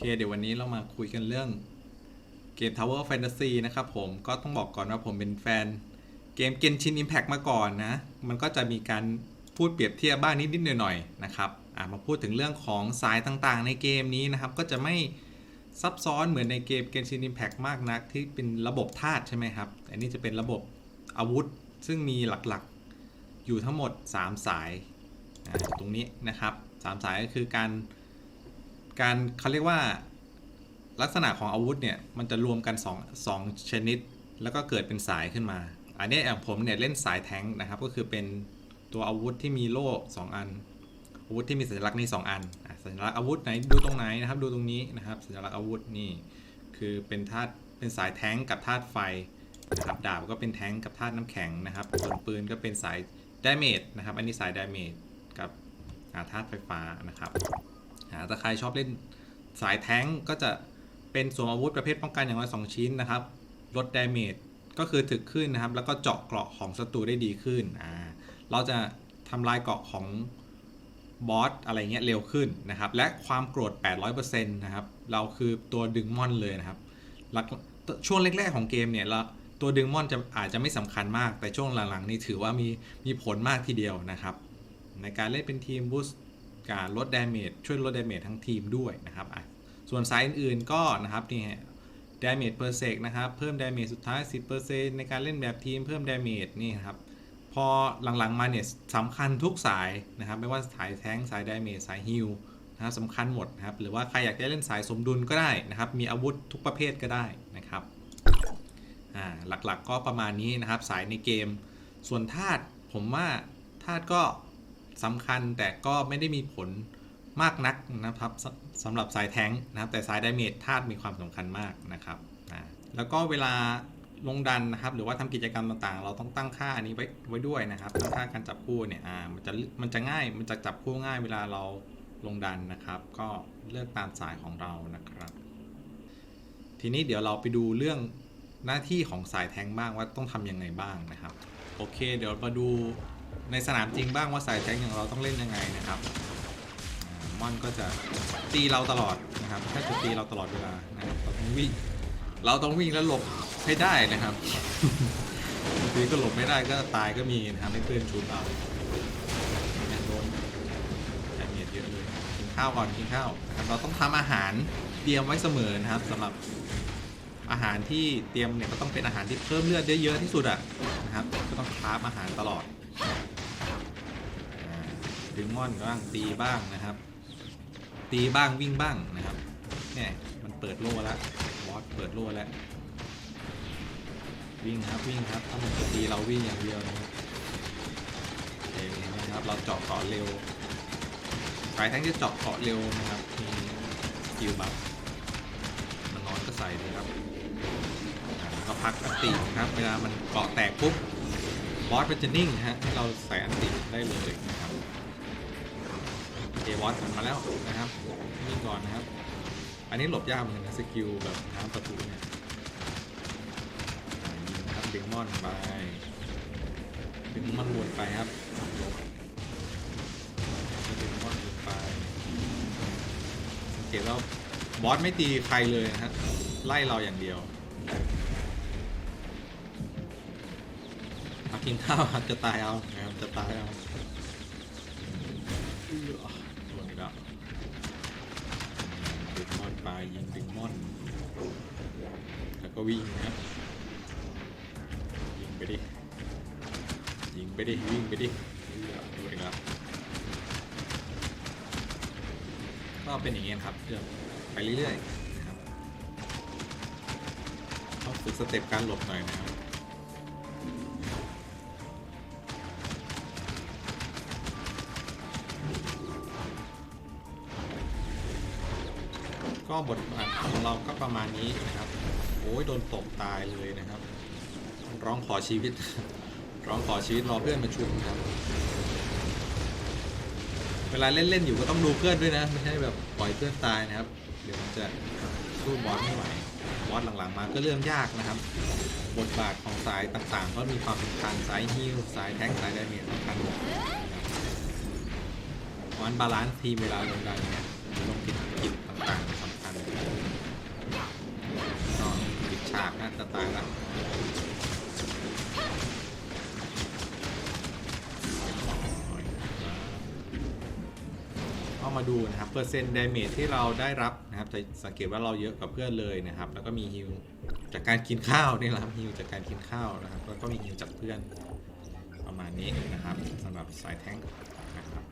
เคเดี๋ยววันนี้เรามาคุยกันเรื่องเกม Tower Fantasy นะครับผมก็ต้องบอกก่อนว่าผมเป็นแฟน เกม Genshin Impact มาก่อนนะ มันก็จะมีการพูดเปรียบเทียบบ้างนิดๆหน่อยๆนะครับอะมาพูดถึงเรื่องของสายต่างๆ ในเกมนี้นะครับ ก็จะไม่ซับซ้อนเหมือนในเกม Genshin Impact มากนัก ที่เป็นระบบธาตุใช่ไหมครับ อันนี้จะเป็นระบบอาวุธ ซึ่งมีหลักๆอยู่ทั้งหมด 3 สายอะตรงนี้นะครับ 3 สายก็คือการ การเขาเรียกว่าลักษณะของอาวุธเนี่ยมันจะรวมกัน2 2ชนิด แล้วก็เกิดเป็นสายขึ้นมา อันนี้อย่างผมเนี่ยเล่นสายแท้งนะครับ ก็คือเป็นตัวอาวุธที่มีโล่2อัน อาวุธที่มีสัญลักษณ์นี่2อันอะสัญลักษณ์อาวุธไหนดูตรงไหนนะครับ ดูตรงนี้นะครับ สัญลักษณ์อาวุธนี่คือเป็นธาตุเป็นสายแท้งกับธาตุไฟนะครับดาบก็เป็นแท้งกับธาตุน้ำแข็งนะครับส่วนปืนก็เป็นสายดาเมจนะครับ อันนี้สายดาเมจกับธาตุไฟฟ้านะครับ อ่าถ้าใครชอบเล่นสายแท้งก็จะเป็นสวมอาวุธประเภทป้องกันอย่างน้อย2ชิ้นนะครับ ลดดาเมจก็คือถึกขึ้นนะครับ แล้วก็เจาะเกราะของศัตรูได้ดีขึ้นอ่าเราจะทำลายเกราะของบอสอะไรเงี้ยเร็วขึ้นนะครับ และความโกรธ 800%นะครับ เราคือตัวดึงมอนเลยนะครับ ช่วงแรก ๆ ของเกมเนี่ยเราตัวดึงมอนจะอาจจะไม่สำคัญมาก แต่ช่วงหลังๆ นี่ถือว่ามีมีผลมากทีเดียวนะครับ ในการเล่นเป็นทีมบูส การลดดาเมจช่วยลดดาเมจทั้งทีมด้วยนะครับส่วนไซส์อื่นๆก็นะครับนี่ฮะดาเมจเพอร์เซกนะครับเพิ่มดาเมจสุดท้าย 10%ในการเล่นแบบทีมเพิ่มดาเมจนี่ครับพอหลังๆมาเนี่ยสำคัญทุกสายนะครับ ไม่ว่าสายแท้งสายดาเมจสายฮิลนะครับสำคัญหมดนะครับ หรือว่าใครอยากจะเล่นสายสมดุลก็ได้นะครับ มีอาวุธทุกประเภทก็ได้นะครับอ่าหลักๆก็ประมาณนี้นะครับ สายในเกม ส่วนธาตุผมว่าธาตุก็ สำคัญแต่ก็ไม่ได้มีผลมากนักนะครับสำหรับสายแท้งนะครับ แต่สายไดาเมจธาตุมีความสำคัญมากนะครับอ่าแล้วก็เวลาลงดันนะครับ หรือว่าทำกิจกรรมต่างๆ เราต้องตั้งค่าอันนี้ไว้ไว้ด้วยนะครับตั้งค่าการจับคู่เนี่ยอ่ามันจะมันจะง่ายมันจะจับคู่ง่ายเวลาเราลงดันนะครับ ก็เลือกตามสายของเรานะครับ ทีนี้เดี๋ยวเราไปดูเรื่องหน้าที่ของสายแท้งบ้างว่าต้องทำยังไงบ้างนะครับ โอเค เดี๋ยวมาดู ในสนามจริงบ้างว่าสายแทงอย่างเราต้องเล่นยังไงนะครับมอนก็จะตีเราตลอดนะครับแค่จะตีเราตลอดเวลานะเราต้องวิ่งเราต้องวิ่งแล้วหลบให้ได้นะครับบางทีก็หลบไม่ได้ก็ตายก็มีนะครับให้เพื่อนชูเราโดนดาเมจเยอะเลยกินข้าวก่อนกินข้าวนะครับเราต้องทำอาหารเตรียมไว้เสมอนะครับสำหรับอาหารที่เตรียมเนี่ยก็ต้องเป็นอาหารที่เพิ่มเลือดได้เยอะที่สุดอะนะครับ ก็ต้องคราฟอาหารตลอด ดึงม่อนบ้างตีบ้างนะครับ ตีบ้างวิ่งบ้างนะครับเนี่ยมันเปิดโล่แล้วบอสเปิดโล่แล้ววิ่งครับวิ่งครับถ้ามันจะตีเราวิ่งอย่างเดียวนะครับโอเคนะครับเราเจาะเกาะเร็วสายแท้งจะเจาะเกาะเร็วนะครับมีสกิลบัฟมันนอนก็ใส่เลยครับก็พักอันตินะครับเวลามันเกาะแตกปุ๊บบอสมันจะนิ่งฮะให้เราใส่อันติได้เลยนะครับ วอสมันมาแล้วนะครับนิ่ก่อนนะครับ อันนี้หลบยากเหมือนกันนะสกิลแบบน้ำประตูเนี่ยอ่ครับดึงมอนไปดึงมอนวนไปครับดึงมอนวนไปสังเกตว่าบอสไม่ตีใครเลยนะฮะไล่เราอย่างเดียวมากินข้าวครับจะตายเอานะครับจะตายเอาเอื้อโดนอีกแล้วดึงมอนไปยิงดึงมอน แล้ วิ่งนะครับยิงไปดิยิงไปดิวิ่งไปดิเอื้อโดนอีกแล้วก็เป็นอย่างเงี้ครับเรื่องไปเรื่อยๆนะครับต้องฝึกสเต็ปการหลบหน่อยนะครับก็บทบาทของเราก็ประมาณนี้นะครับ โอ้ยโดนตบตายเลยนะครับ ร้องขอชีวิต ร้องขอชีวิตรอเพื่อนมาชุบครับ เวลาเล่นๆอยู่ก็ต้องดูเพื่อนด้วยนะ ไม่ใช่แบบปล่อยเพื่อนตายนะครับ เดี๋ยวมันจะสู้บอสไม่ไหวบอสหลังๆมาก็เริ่มยากนะครับ บทบาทของสายต่างๆ ก็มีความสำคัญสายฮิลสายแทงค์สายดาเมจสำคัญหมดนะครับวันบาลานซ์ทีมเวลาลงดันเนี่ยลงกิจ มาดูนะครับเปอร์เซ็นต์ดาเมจที่เราได้รับนะครับจะสังเกตว่าเราเยอะกว่าเพื่อนเลยนะครับ แล้วก็มีฮิลจากการกินข้าวนี่แหละฮิลจากการกินข้าวนะครับ แล้วก็มีฮิลจากเพื่อนประมาณนี้นะครับสำหรับสายแท้งนะครับ